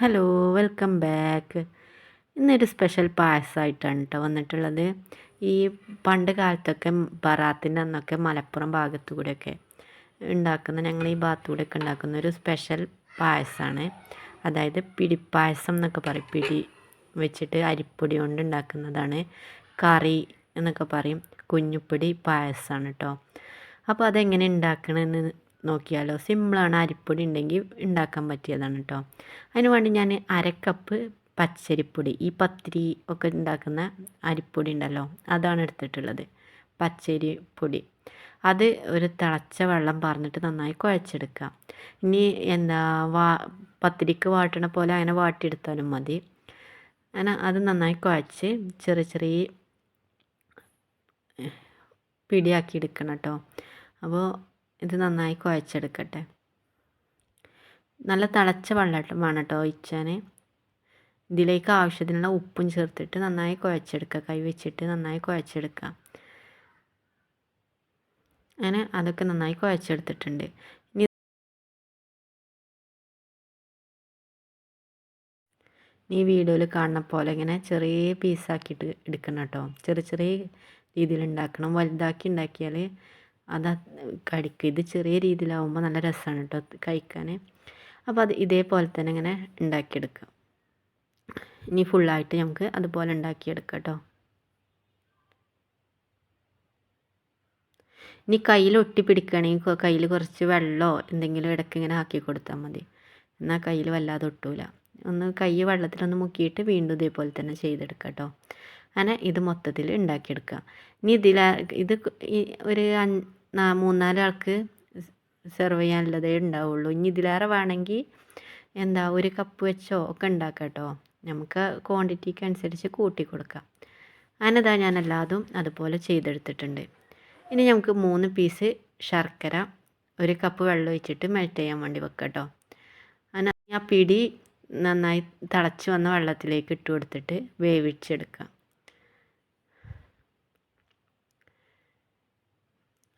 Hello welcome back ഇന്നൊരു special പായസമായിട്ടാണ് കേട്ടോ വന്നിട്ടുള്ളത്. ഈ പണ്ട് കാലത്തൊക്കെ ബറാത്തിന്റെ അന്നൊക്കെ മലപ്പുറം ഭാഗത്തു കൂടെയൊക്കെ ഉണ്ടാക്കുന്ന ഞങ്ങൾ ഈ ഭാഗത്തൂടെയൊക്കെ ഉണ്ടാക്കുന്ന ഒരു സ്പെഷ്യൽ പായസമാണ്. അതായത് പിടിപ്പായസം എന്നൊക്കെ പറയും. പിടി വെച്ചിട്ട് അരിപ്പൊടി കൊണ്ട് ഉണ്ടാക്കുന്നതാണ്. കറി എന്നൊക്കെ പറയും. കുഞ്ഞുപ്പൊടി പായസമാണ് കേട്ടോ അപ്പോൾ അതെങ്ങനെ ഉണ്ടാക്കണമെന്ന് നോക്കിയാലോ? സിമ്പിളാണ് അരിപ്പൊടി ഉണ്ടെങ്കിൽ ഉണ്ടാക്കാൻ പറ്റിയതാണ് കേട്ടോ അതിന് വേണ്ടി ഞാൻ അരക്കപ്പ് പച്ചരിപ്പൊടി ഈ പത്തിരി ഒക്കെ ഉണ്ടാക്കുന്ന അരിപ്പൊടി ഉണ്ടല്ലോ അതാണ് എടുത്തിട്ടുള്ളത്. പച്ചരി പൊടി അത് ഒരു തിളച്ച വെള്ളം പറഞ്ഞിട്ട് നന്നായി കുഴച്ചെടുക്കുക ഇനി എന്താ വാ പത്തിരിക്ക് വാട്ടണ പോലെ അങ്ങനെ വാട്ടിയെടുത്താലും മതി. അങ്ങനെ അത് നന്നായി കുഴച്ച് ചെറിയ ചെറിയ പിടിയാക്കി എടുക്കണം കേട്ടോ അപ്പോൾ ഇത് നന്നായി കുഴച്ചെടുക്കട്ടെ. നല്ല തിളച്ച വെള്ളം വേണം കേട്ടോ ഒഴിച്ചാൻ ഇതിലേക്ക് ആവശ്യത്തിനുള്ള ഉപ്പും ചേർത്തിട്ട് നന്നായി കുഴച്ചെടുക്കുക. കൈ വെച്ചിട്ട് നന്നായി കുഴച്ചെടുക്കുക. അങ്ങനെ അതൊക്കെ നന്നായി കുഴച്ചെടുത്തിട്ടുണ്ട്. ഇനി ഈ വീഡിയോയിൽ കാണുന്ന പോലെ ഇങ്ങനെ ചെറിയ പീസാക്കിയിട്ട് എടുക്കണം കേട്ടോ ചെറിയ ചെറിയ രീതിയിൽ ഉണ്ടാക്കണം. വലുതാക്കി ഉണ്ടാക്കിയാൽ അത് കടിക്കുക ഇത് ചെറിയ രീതിയിലാവുമ്പോൾ നല്ല രസമാണ് കേട്ടോ കഴിക്കാൻ അപ്പോൾ അത് ഇതേപോലെ തന്നെ ഇങ്ങനെ ഉണ്ടാക്കിയെടുക്കുക ഇനി ഫുള്ളായിട്ട് നമുക്ക് അതുപോലെ ഉണ്ടാക്കിയെടുക്കാം കേട്ടോ ഇനി കയ്യിൽ ഒട്ടി പിടിക്കുകയാണെങ്കിൽ കയ്യിൽ കുറച്ച് വെള്ളമോ എന്തെങ്കിലും ഇടയ്ക്ക് ഇങ്ങനെ ആക്കി കൊടുത്താൽ മതി. എന്നാൽ കയ്യിൽ വല്ലാതെ ഒട്ടൂല. ഒന്ന് കൈ വെള്ളത്തിലൊന്ന് മുക്കിയിട്ട് വീണ്ടും ഇതേപോലെ തന്നെ ചെയ്തെടുക്കാം കേട്ടോ അങ്ങനെ ഇത് മൊത്തത്തിൽ ഉണ്ടാക്കിയെടുക്കുക ഇനി ഇതിൽ ഇത് ഒരു മൂന്നാൽ ആൾക്ക് സെർവ് ചെയ്യാനുള്ളതേ ഉണ്ടാവുള്ളൂ. ഇനി ഇതിലേറെ വേണമെങ്കിൽ എന്താ ഒരു കപ്പ് വെച്ചോ ഒക്കെ ഉണ്ടാക്കാം കേട്ടോ. നമുക്ക് ക്വാണ്ടിറ്റിക്ക് അനുസരിച്ച് കൂട്ടി കൊടുക്കാം. അങ്ങനെതാ ഞാൻ എല്ലാതും അതുപോലെ ചെയ്തെടുത്തിട്ടുണ്ട്. ഇനി നമുക്ക് മൂന്ന് പീസ് ശർക്കര ഒരു കപ്പ് വെള്ളം ഒഴിച്ചിട്ട് മെൽറ്റ് ചെയ്യാൻ വേണ്ടി വെക്കാം കേട്ടോ. അങ്ങനെ ആ പിടി നന്നായി തിളച്ച് വന്ന വെള്ളത്തിലേക്ക് ഇട്ട് കൊടുത്തിട്ട് വേവിച്ചെടുക്കാം.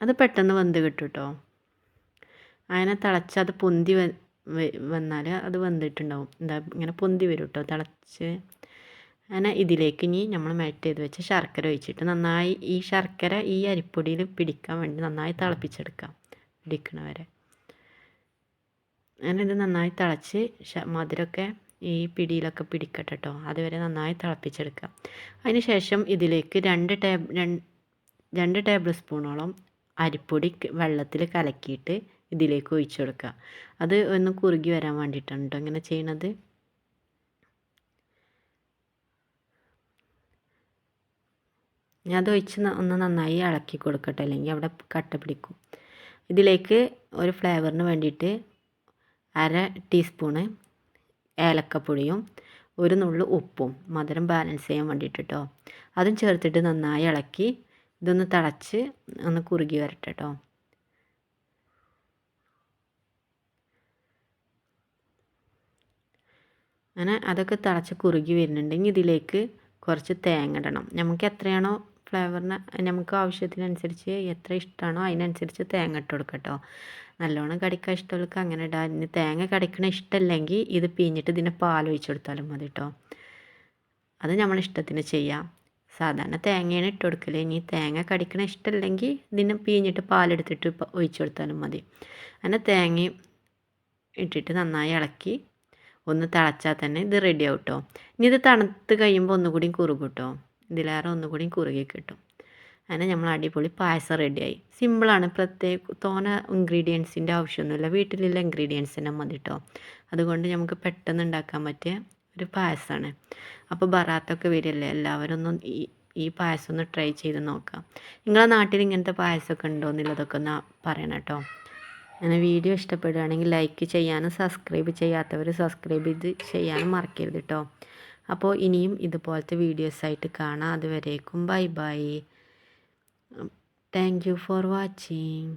അത് പെട്ടെന്ന് വെന്ത് കിട്ടും കേട്ടോ അങ്ങനെ തിളച്ച് അത് പൊന്തി വന്നാൽ അത് വെന്തിട്ടുണ്ടാവും എന്താ ഇങ്ങനെ പൊന്തി വരും കേട്ടോ തിളച്ച് അങ്ങനെ ഇതിലേക്ക് ഇനി നമ്മൾ മെൽറ്റ് ചെയ്ത് വെച്ച ശർക്കര ഒഴിച്ചിട്ട് നന്നായി ഈ ശർക്കര ഈ അരിപ്പൊടിയിൽ പിടിക്കാൻ വേണ്ടി നന്നായി തിളപ്പിച്ചെടുക്കാം. പിടിക്കണ വരെ. അങ്ങനെ ഇത് നന്നായി തിളച്ച് മധുരമൊക്കെ ഈ പിടിയിലൊക്കെ പിടിക്കട്ടെ കേട്ടോ അതുവരെ നന്നായി തിളപ്പിച്ചെടുക്കാം. അതിന് ശേഷം ഇതിലേക്ക് രണ്ട് ടേബിൾ രണ്ട് ടേബിൾ സ്പൂണോളം അരിപ്പൊടി വെള്ളത്തിൽ കലക്കിയിട്ട് ഇതിലേക്ക് ഒഴിച്ചു കൊടുക്കുക. അത് ഒന്ന് കുറുകി വരാൻ വേണ്ടിയിട്ടാണ് കേട്ടോ ഇങ്ങനെ ചെയ്യണത്. ഞാൻ അത് ഒഴിച്ച് ഒന്ന് നന്നായി ഇളക്കി കൊടുക്കട്ടെ അല്ലെങ്കിൽ അവിടെ കട്ട പിടിക്കും. ഇതിലേക്ക് ഒരു ഫ്ലേവറിന് വേണ്ടിയിട്ട് അര ടീസ്പൂണ് ഏലക്കപ്പൊടിയും ഒരു നുള്ളു ഉപ്പും മധുരം ബാലൻസ് ചെയ്യാൻ വേണ്ടിയിട്ട് കേട്ടോ അതും ചേർത്തിട്ട് നന്നായി ഇളക്കി ഇതൊന്ന് തിളച്ച് ഒന്ന് കുറുകി വരട്ടെ കേട്ടോ അങ്ങനെ അതൊക്കെ തിളച്ച് കുറുകി വരുന്നുണ്ടെങ്കിൽ ഇതിലേക്ക് കുറച്ച് തേങ്ങ ഇടണം. നമുക്ക് എത്രയാണോ ഫ്ലേവറിന് നമുക്ക് ആവശ്യത്തിനനുസരിച്ച് എത്ര ഇഷ്ടമാണോ അതിനനുസരിച്ച് തേങ്ങ ഇട്ട് കൊടുക്കട്ടോ കേട്ടോ നല്ലോണം കടിക്കാൻ ഇഷ്ടമുള്ളവർക്ക് അങ്ങനെ ഇടാം. ഇനി തേങ്ങ കടിക്കണ ഇഷ്ടമല്ലെങ്കിൽ ഇത് പിഞ്ഞിട്ട് ഇതിനെ പാൽ ഒഴിച്ചു കൊടുത്താലും മതി കേട്ടോ അത് നമ്മളിഷ്ടത്തിന് ചെയ്യാം. സാധാരണ തേങ്ങയാണ് ഇട്ട് കൊടുക്കൽ ഇനി തേങ്ങ കടിക്കണ ഇഷ്ടമല്ലെങ്കിൽ ഇതിനെ പിഴിഞ്ഞിട്ട് പാലെടുത്തിട്ട് ഒഴിച്ചു കൊടുത്താലും മതി. അങ്ങനെ തേങ്ങയും ഇട്ടിട്ട് നന്നായി ഇളക്കി ഒന്ന് തിളച്ചാൽ തന്നെ ഇത് റെഡി ആവും കേട്ടോ ഇനി ഇത് തണുത്ത് കഴിയുമ്പോൾ ഒന്നുകൂടി കുറുകും കേട്ടോ ഇതിലേറെ ഒന്നുകൂടി കുറുകി കിട്ടും. അങ്ങനെ നമ്മൾ അടിപൊളി പായസം റെഡിയായി സിമ്പിളാണ് പ്രത്യേക തോന ഇൻഗ്രീഡിയൻസിന്റെ ആവശ്യമൊന്നുമില്ല വീട്ടിലുള്ള ഇൻഗ്രീഡിയൻസ് തന്നെ മതി കേട്ടോ അതുകൊണ്ട് നമുക്ക് പെട്ടെന്ന് ഉണ്ടാക്കാൻ പറ്റിയ ഒരു പായസമാണ് അപ്പോൾ ബറാത്തൊക്കെ വരില്ലേ? എല്ലാവരും ഒന്ന് ഈ ഈ പായസം ഒന്ന് ട്രൈ ചെയ്ത് നോക്കാം. നിങ്ങളെ നാട്ടിൽ ഇങ്ങനത്തെ പായസമൊക്കെ ഉണ്ടോ എന്നുള്ളതൊക്കെ ഒന്ന് പറയണം കേട്ടോ. അങ്ങനെ വീഡിയോ ഇഷ്ടപ്പെടുകയാണെങ്കിൽ ലൈക്ക് ചെയ്യാനും സബ്സ്ക്രൈബ് ചെയ്യാത്തവർ സബ്സ്ക്രൈബ് ചെയ്ത് ചെയ്യാനും മറക്കരുത് കേട്ടോ. അപ്പോൾ ഇനിയും ഇതുപോലത്തെ വീഡിയോസായിട്ട് കാണാം. അതുവരേക്കും bye bye thank you for watching